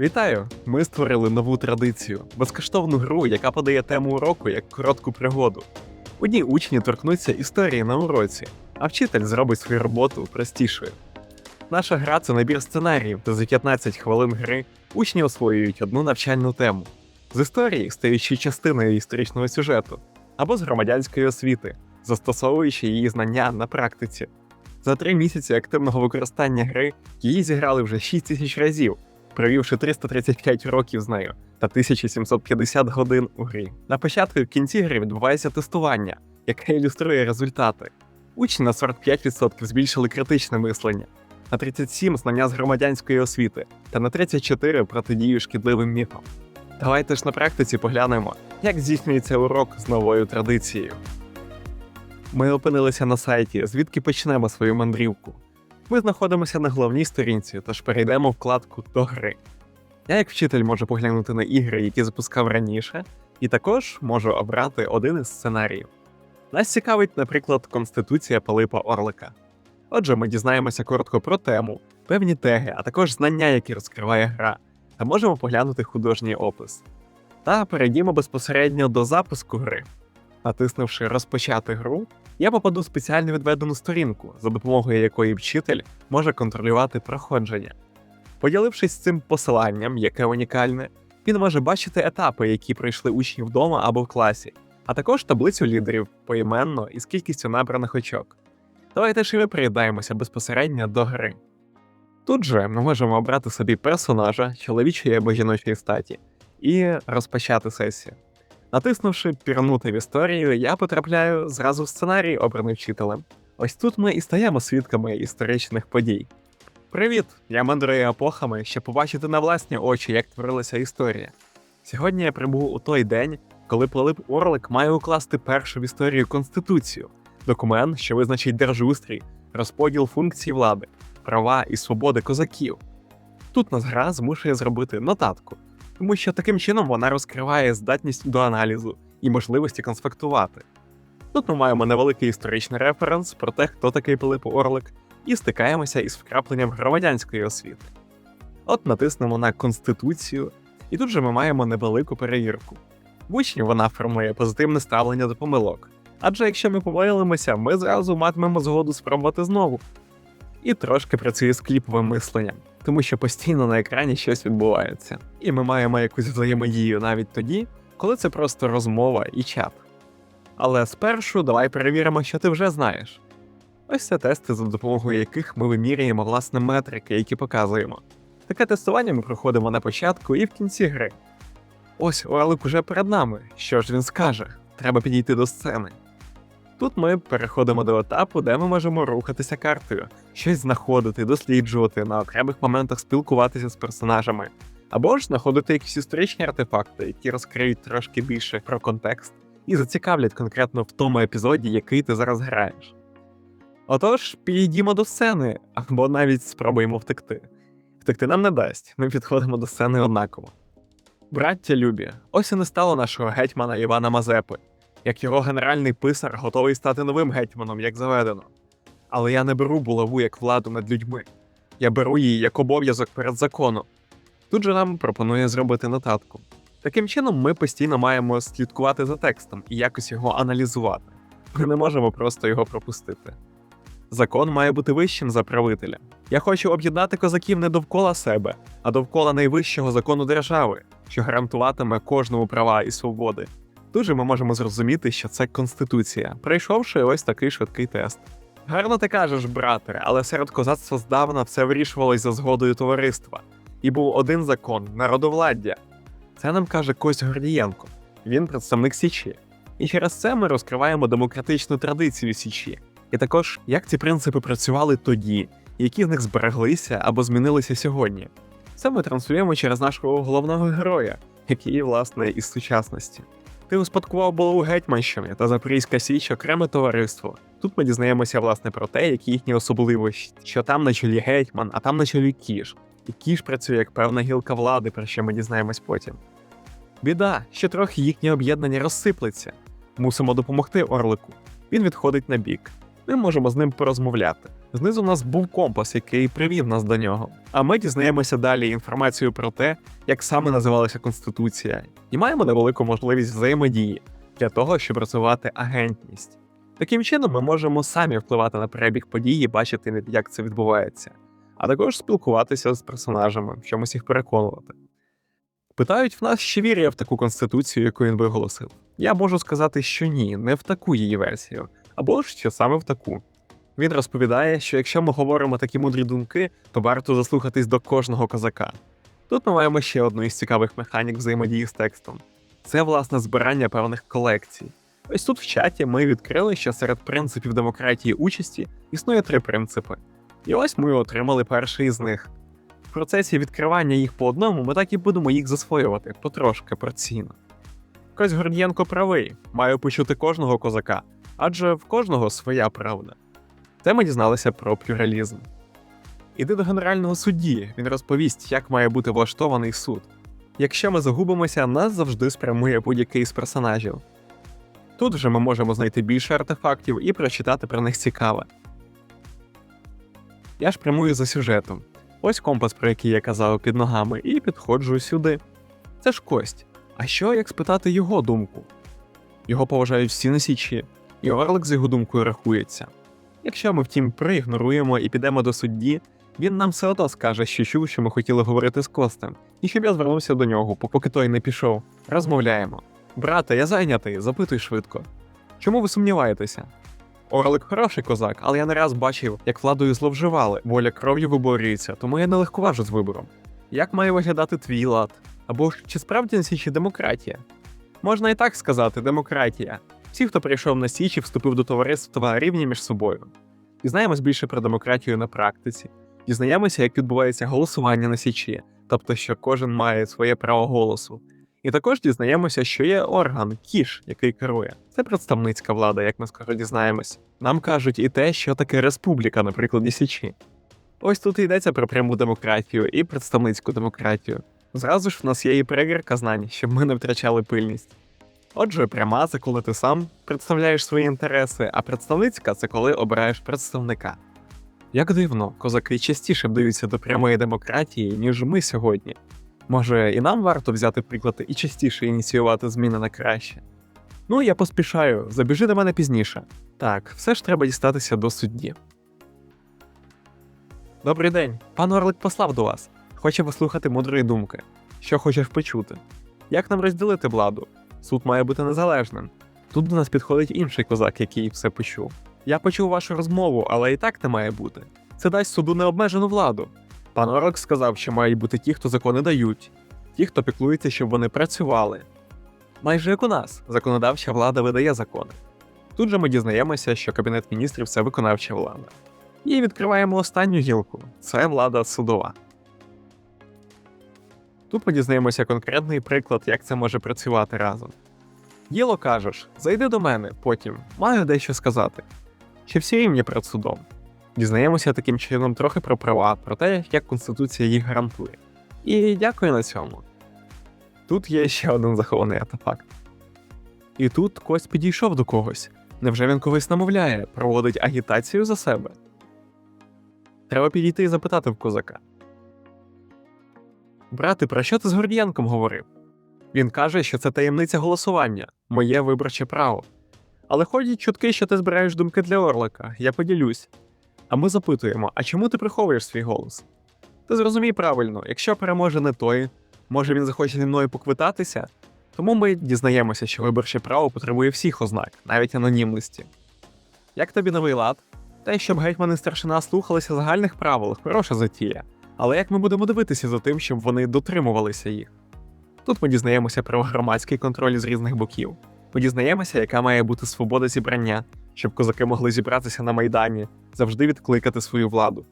Вітаю! Ми створили нову традицію безкоштовну гру, яка подає тему уроку як коротку пригоду. Одні учні торкнуться історії на уроці, а вчитель зробить свою роботу простішою. Наша гра це набір сценаріїв, де за 15 хвилин гри учні освоюють одну навчальну тему з історії, стаючи частиною історичного сюжету, або з громадянської освіти, застосовуючи її знання на практиці. За три місяці активного використання гри її зіграли вже 6 тисяч разів, провівши 335 років з нею та 1750 годин у грі. На початку і в кінці гри відбувається тестування, яке ілюструє результати. Учні на 45% збільшили критичне мислення, на 37 знання з громадянської освіти та на 34 протидію шкідливим міфам. Давайте ж на практиці поглянемо, як здійснюється урок з новою традицією. Ми опинилися на сайті, звідки почнемо свою мандрівку. Ми знаходимося на головній сторінці, тож перейдемо вкладку до гри. Я, як вчитель, можу поглянути на ігри, які запускав раніше, і також можу обрати один із сценаріїв. Нас цікавить, наприклад, Конституція Пилипа Орлика. Отже, ми дізнаємося коротко про тему, певні теги, а також знання, які розкриває гра, та можемо поглянути художній опис. Та перейдімо безпосередньо до запуску гри. Натиснувши розпочати гру, я попаду в спеціально відведену сторінку, за допомогою якої вчитель може контролювати проходження. Поділившись цим посиланням, яке унікальне, він може бачити етапи, які пройшли учні вдома або в класі, а також таблицю лідерів поіменно із кількістю набраних очок. Давайте ж і ми приєднаємося безпосередньо до гри. Тут же ми можемо обрати собі персонажа чоловічої або жіночої статі і розпочати сесію. Натиснувши пірнути в історію, я потрапляю зразу в сценарій, обраний вчителем. Ось тут ми і стаємо свідками історичних подій. Привіт! Я мандрую епохами, щоб побачити на власні очі, як творилася історія. Сьогодні я прибув у той день, коли Пилип Орлик має укласти першу в історію конституцію, документ, що визначить держустрій, розподіл функцій влади, права і свободи козаків. Тут нас гра змушує зробити нотатку, тому що таким чином вона розкриває здатність до аналізу і можливості конспектувати. Тут ми маємо невеликий історичний референс про те, хто такий Пилип Орлик, і стикаємося із вкрапленням громадянської освіти. От натиснемо на Конституцію, і тут же ми маємо невелику перевірку. В учнів вона формує позитивне ставлення до помилок. Адже якщо ми помилимося, ми зразу матимемо згоду спробувати знову. І трошки працює з кліповим мисленням, тому що постійно на екрані щось відбувається. І ми маємо якусь взаємодію навіть тоді, коли це просто розмова і чат. Але спершу давай перевіримо, що ти вже знаєш. Ось це тести, за допомогою яких ми вимірюємо власне метрики, які показуємо. Таке тестування ми проходимо на початку і в кінці гри. Ось Орлик уже перед нами. Що ж він скаже? Треба підійти до сцени. Тут ми переходимо до етапу, де ми можемо рухатися картою, щось знаходити, досліджувати, на окремих моментах спілкуватися з персонажами, або ж знаходити якісь історичні артефакти, які розкриють трошки більше про контекст і зацікавлять конкретно в тому епізоді, який ти зараз граєш. Отож, підійдімо до сцени, або навіть спробуємо втекти. Втекти нам не дасть, ми підходимо до сцени однаково. Браття любі, ось і не стало нашого гетьмана Івана Мазепи, як його генеральний писар готовий стати новим гетьманом, як заведено. Але я не беру булаву як владу над людьми, я беру її як обов'язок перед законом. Тут же нам пропонує зробити нотатку. Таким чином, ми постійно маємо слідкувати за текстом і якось його аналізувати. Ми не можемо просто його пропустити. Закон має бути вищим за правителя. Я хочу об'єднати козаків не довкола себе, а довкола найвищого закону держави, що гарантуватиме кожному права і свободи. Тут же ми можемо зрозуміти, що це конституція, пройшовши ось такий швидкий тест. Гарно ти кажеш, брате, але серед козацтва здавна все вирішувалось за згодою товариства. І був один закон народовладдя. Це нам каже Кость Гордієнко. Він представник Січі. І через це ми розкриваємо демократичну традицію Січі. І також, як ці принципи працювали тоді, які в них збереглися або змінилися сьогодні. Це ми транслюємо через нашого головного героя, який, власне, із сучасності. Ти успадкував булаву Гетьманщини та Запорізька Січ окреме товариство. Тут ми дізнаємося власне про те, які їхні особливості, що там на чолі гетьман, а там на чолі кіш. І кіш працює як певна гілка влади, про що ми дізнаємось потім. Біда, що трохи їхнє об'єднання розсиплеться. Мусимо допомогти Орлику. Він відходить на бік. Ми можемо з ним порозмовляти. Знизу у нас був компас, який привів нас до нього. А ми дізнаємося далі інформацію про те, як саме називалася Конституція, і маємо невелику можливість взаємодії для того, щоб розвивати агентність. Таким чином, ми можемо самі впливати на перебіг подій і бачити, як це відбувається, а також спілкуватися з персонажами, в чомусь їх переконувати. Питають в нас, чи вірю в таку конституцію, яку він виголосив. Я можу сказати, що ні, не в таку її версію, або ж саме в таку. Він розповідає, що якщо ми говоримо такі мудрі думки, то варто заслухатись до кожного козака. Тут ми маємо ще одну із цікавих механік взаємодії з текстом це власне збирання певних колекцій. Ось тут в чаті ми відкрили, що серед принципів демократії участі існує три принципи. І ось ми отримали перший із них. В процесі відкривання їх по одному ми так і будемо їх засвоювати потрошки порційно. Кось Гордієнко правий, маю почути кожного козака, адже в кожного своя правда. Це ми дізналися про плюралізм. Іди до генерального судді, він розповість, як має бути влаштований суд. Якщо ми загубимося, нас завжди спрямує будь-який з персонажів. Тут вже ми можемо знайти більше артефактів і прочитати про них цікаве. Я ж прямую за сюжетом. Ось компас, про який я казав під ногами, і підходжу сюди. Це ж кость. А що як спитати його думку? Його поважають всі носічі, і Орлик з його думкою рахується. Якщо ми втім проігноруємо і підемо до судді, він нам все одно скаже, що чув, що ми хотіли говорити з Костем, і щоб я звернувся до нього, поки той не пішов. Розмовляємо. Брате, я зайнятий, запитуй швидко. Чому ви сумніваєтеся? Орлик хороший козак, але я не раз бачив, як владою зловживали, воля кров'ю виборюється, тому я не легковажу з вибором. Як має виглядати твій лад? Або ж чи справді на демократія? Можна і так сказати, демократія. Всі, хто прийшов на січ і вступив до товариства рівні між собою. Дізнаємось більше про демократію на практиці, дізнаємося, як відбувається голосування на січі, тобто, що кожен має своє право голосу. І також дізнаємося, що є орган кіш, який керує. Це представницька влада, як ми скоро дізнаємось. Нам кажуть і те, що таке республіка, на прикладі Січі. Ось тут йдеться про пряму демократію і представницьку демократію. Зразу ж в нас є і перевірка знань, щоб ми не втрачали пильність. Отже, пряма це коли ти сам представляєш свої інтереси, а представницька це коли обираєш представника. Як дивно, козаки частіше вдаються до прямої демократії, ніж ми сьогодні. Може, і нам варто взяти приклад і частіше ініціювати зміни на краще. Ну, я поспішаю, забіжи до мене пізніше. Так, все ж треба дістатися до судді. Добрий день, пан Орлик послав до вас. Хоче послухати мудрої думки. Що хочеш почути? Як нам розділити владу? Суд має бути незалежним. Тут до нас підходить інший козак, який все почув. Я почув вашу розмову, але і так не має бути. Це дасть суду необмежену владу. Пан Орок сказав, що мають бути ті, хто закони дають, ті, хто піклується, щоб вони працювали. Майже як у нас, законодавча влада видає закони. Тут же ми дізнаємося, що Кабінет міністрів це виконавча влада. І відкриваємо останню гілку це влада судова. Тут ми дізнаємося конкретний приклад, як це може працювати разом. Діло кажеш, зайди до мене, потім маю дещо сказати. Чи всі рівні перед судом? Дізнаємося таким чином трохи про права, про те, як Конституція їх гарантує. І дякую на цьому. Тут є ще один захований артефакт. І тут Кость підійшов до когось. Невже він когось намовляє, проводить агітацію за себе? Треба підійти і запитати в козака. Брате, про що ти з Гордієнком говорив? Він каже, що це таємниця голосування, моє виборче право. Але ходять чутки, що ти збираєш думки для Орлика, я поділюсь. А ми запитуємо: а чому ти приховуєш свій голос? Ти зрозумій правильно, якщо переможе не той, може він захоче зі мною поквитатися, тому ми дізнаємося, що виборче право потребує всіх ознак, навіть анонімності. Як тобі новий лад? Те, щоб гетьмани старшина слухалися загальних правил, хороша затія. Але як ми будемо дивитися за тим, щоб вони дотримувалися їх? Тут ми дізнаємося про громадський контроль з різних боків. Ми дізнаємося, яка має бути свобода зібрання, щоб козаки могли зібратися на майдані, завжди відкликати свою владу.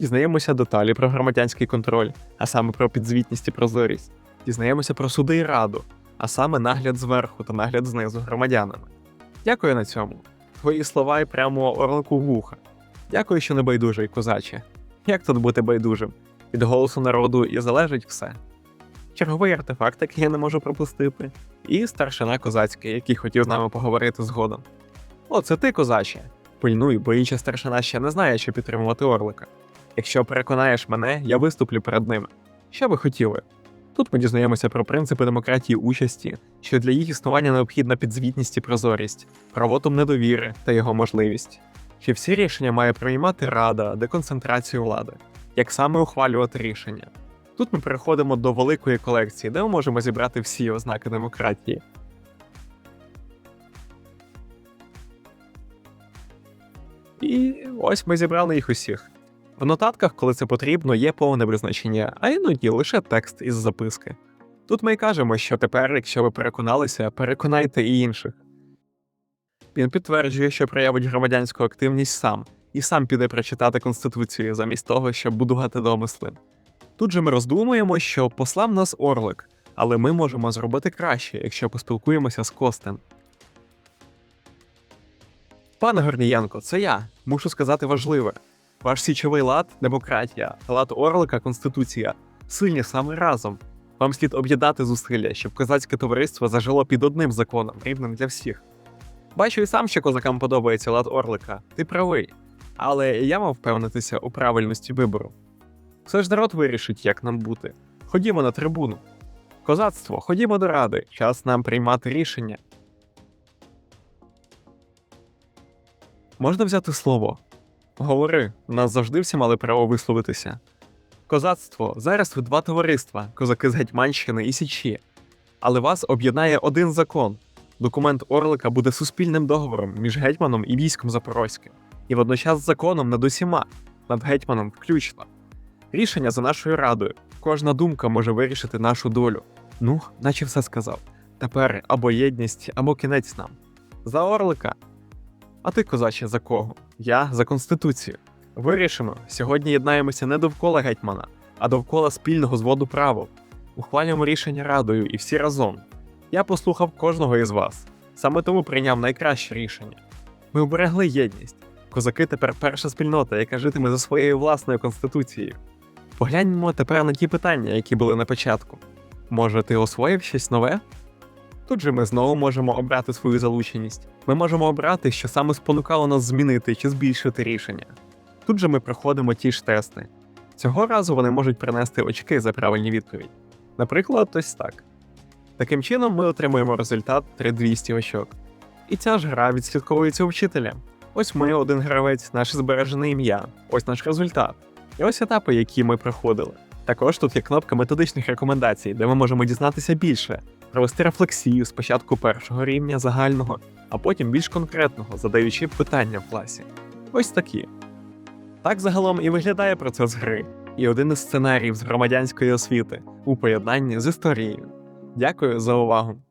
Дізнаємося деталі про громадянський контроль, а саме про підзвітність і прозорість. Дізнаємося про суди і раду, а саме нагляд зверху та нагляд знизу громадянами. Дякую на цьому. Твої слова і прямо орлику вуха. Дякую, що не байдужий, козаче. Як тут бути байдужим? Від голосу народу і залежить все. Черговий артефакт, який я не можу пропустити, і старшина козацька, який хотів з нами поговорити згодом. О, це ти, козаче. пильнуй, бо інший старшина ще не знає, що підтримувати Орлика. Якщо переконаєш мене, я виступлю перед ними. Що ви хотіли? Тут ми дізнаємося про принципи демократії участі, що для їх існування необхідна підзвітність і прозорість, правотом недовіри та його можливість. Що всі рішення має приймати рада, деконцентрацію влади, як саме ухвалювати рішення. Тут ми переходимо до великої колекції, де ми можемо зібрати всі ознаки демократії. І ось ми зібрали їх усіх. В нотатках, коли це потрібно, є повне визначення, а іноді лише текст із записки. Тут ми й кажемо, що тепер, якщо ви переконалися, переконайте і інших. Він підтверджує, що проявить громадянську активність сам, і сам піде прочитати Конституцію замість того, щоб будувати домисли. Тут же ми роздумуємо, що послав нас Орлик, але ми можемо зробити краще, якщо поспілкуємося з Костем. Пане Горнієнко, це я. Мушу сказати важливе. Ваш січовий лад демократія, лад Орлика Конституція. Сильні саме разом. Вам слід об'єднати зусилля, щоб козацьке товариство зажило під одним законом, рівним для всіх. Бачу і сам, що козакам подобається лад Орлика. Ти правий. Але я мав впевнитися у правильності вибору. Все ж народ вирішить, як нам бути. Ходімо на трибуну. Козацтво, ходімо до ради, час нам приймати рішення. Можна взяти слово? Говори, нас завжди всі мали право висловитися. Козацтво, зараз ви два товариства, козаки з Гетьманщини і Січі. Але вас об'єднає один закон. Документ Орлика буде суспільним договором між гетьманом і військом Запорозьким, і водночас законом над усіма, над гетьманом включно. Рішення за нашою радою. Кожна думка може вирішити нашу долю. Ну, наче все сказав. Тепер або єдність, або кінець нам. За Орлика. А ти, козаче, за кого? Я за Конституцію. Вирішено. Сьогодні єднаємося не довкола гетьмана, а довкола спільного зводу правил. Ухвалюємо рішення радою і всі разом. Я послухав кожного із вас. Саме тому прийняв найкраще рішення. Ми уберегли єдність. Козаки тепер перша спільнота, яка житиме за своєю власною конституцією. Погляньмо тепер на ті питання, які були на початку. Може, ти освоїв щось нове? Тут же ми знову можемо обрати свою залученість. Ми можемо обрати, що саме спонукало нас змінити чи збільшити рішення. Тут же ми проходимо ті ж тести. Цього разу вони можуть принести очки за правильні відповідь. Наприклад, ось так. Таким чином, ми отримуємо результат 3200 очок. І ця ж гра відслідковується у вчителя. Ось ми, один гравець, наше збережене ім'я, ось наш результат. І ось етапи, які ми проходили. Також тут є кнопка методичних рекомендацій, де ми можемо дізнатися більше, провести рефлексію спочатку першого рівня загального, а потім більш конкретного, задаючи питання в класі. Ось такі. Так загалом і виглядає процес гри, і один із сценаріїв з громадянської освіти у поєднанні з історією. Дякую за увагу!